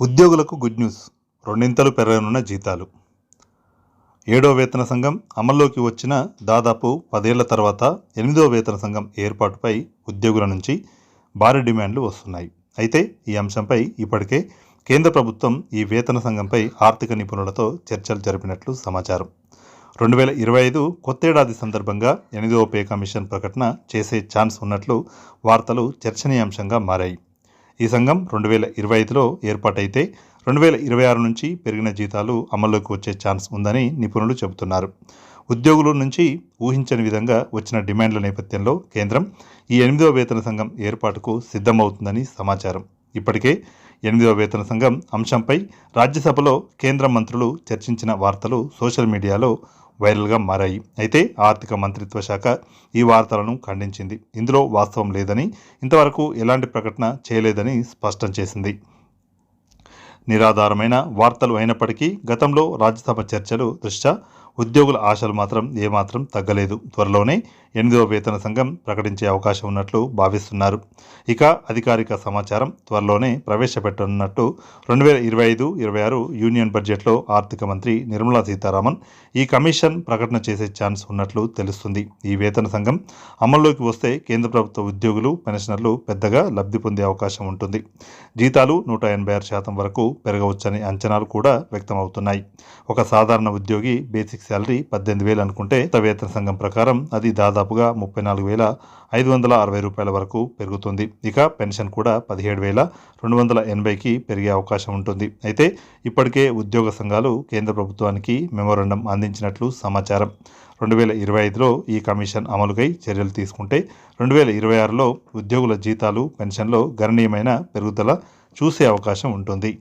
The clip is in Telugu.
ఉద్యోగులకు గుడ్ న్యూస్. రెండింతలు పెరగనున్న జీతాలు. ఏడో వేతన సంఘం అమల్లోకి వచ్చిన దాదాపు పదేళ్ళ తర్వాత ఎనిమిదో వేతన సంఘం ఏర్పాటుపై ఉద్యోగుల నుంచి భారీ డిమాండ్లు వస్తున్నాయి. అయితే ఈ అంశంపై ఇప్పటికే కేంద్ర ప్రభుత్వం ఈ వేతన సంఘంపై ఆర్థిక నిపుణులతో చర్చలు జరిపినట్లు సమాచారం. రెండు వేల ఇరవై ఐదు కొత్తేడాది సందర్భంగా ఎనిమిదో పే కమిషన్ ప్రకటన చేసే ఛాన్స్ ఉన్నట్లు వార్తలు చర్చనీయాంశంగా మారాయి. ఈ సంఘం రెండు వేల ఇరవై ఐదులో ఏర్పాటైతే రెండు వేల ఇరవై ఆరు నుంచి పెరిగిన జీతాలు అమల్లోకి వచ్చే ఛాన్స్ ఉందని నిపుణులు చెబుతున్నారు. ఉద్యోగుల నుంచి ఊహించని విధంగా వచ్చిన డిమాండ్ల నేపథ్యంలో కేంద్రం ఈ ఎనిమిదవ వేతన సంఘం ఏర్పాటుకు సిద్ధమవుతుందని సమాచారం. ఇప్పటికే ఎనిమిదవ వేతన సంఘం అంశంపై రాజ్యసభలో కేంద్ర మంత్రులు చర్చించిన వార్తలు సోషల్ మీడియాలో వైరల్గా మారాయి. అయితే ఆర్థిక మంత్రిత్వ శాఖ ఈ వార్తలను ఖండించింది. ఇందులో వాస్తవం లేదని ఇంతవరకు ఎలాంటి ప్రకటన చేయలేదని స్పష్టం చేసింది. నిరాధారమైన వార్తలు అయినప్పటికీ గతంలో రాజ్యసభ చర్చలు దృష్ట్యా ఉద్యోగుల ఆశలు మాత్రం ఏమాత్రం తగ్గలేదు. త్వరలోనే ఎనిమిదవ వేతన సంఘం ప్రకటించే అవకాశం ఉన్నట్లు భావిస్తున్నారు. ఇక అధికారిక సమాచారం త్వరలోనే ప్రవేశపెట్టనున్నట్టు రెండు వేల ఇరవై ఐదు ఇరవై ఆరు యూనియన్ బడ్జెట్లో ఆర్థిక మంత్రి నిర్మలా సీతారామన్ ఈ కమిషన్ ప్రకటన చేసే ఛాన్స్ ఉన్నట్లు తెలుస్తుంది. ఈ వేతన సంఘం అమల్లోకి వస్తే కేంద్ర ప్రభుత్వ ఉద్యోగులు పెన్షనర్లు పెద్దగా లబ్ధి పొందే అవకాశం ఉంటుంది. జీతాలు నూట ఎనభై ఆరు శాతం వరకు పెరగవచ్చని అంచనాలు కూడా వ్యక్తమవుతున్నాయి. ఒక సాధారణ ఉద్యోగి బేసిక్ శాలరీ పద్దెనిమిది వేలు అనుకుంటే వేతన సంఘం ప్రకారం అది దాదాపుగా ముప్పై నాలుగు వేల ఐదు వందల అరవై రూపాయల వరకు పెరుగుతుంది. ఇక పెన్షన్ కూడా పదిహేడు వేల రెండు వందల ఎనభైకి పెరిగే అవకాశం ఉంటుంది. అయితే ఇప్పటికే ఉద్యోగ సంఘాలు కేంద్ర ప్రభుత్వానికి మెమోరండం అందించినట్లు సమాచారం. రెండు వేల ఇరవై ఐదులో ఈ కమిషన్ అమలుకై చర్యలు తీసుకుంటే రెండు వేల ఇరవై ఆరులో ఉద్యోగుల జీతాలు పెన్షన్లో గణనీయమైన పెరుగుదల చూసే అవకాశం ఉంటుంది.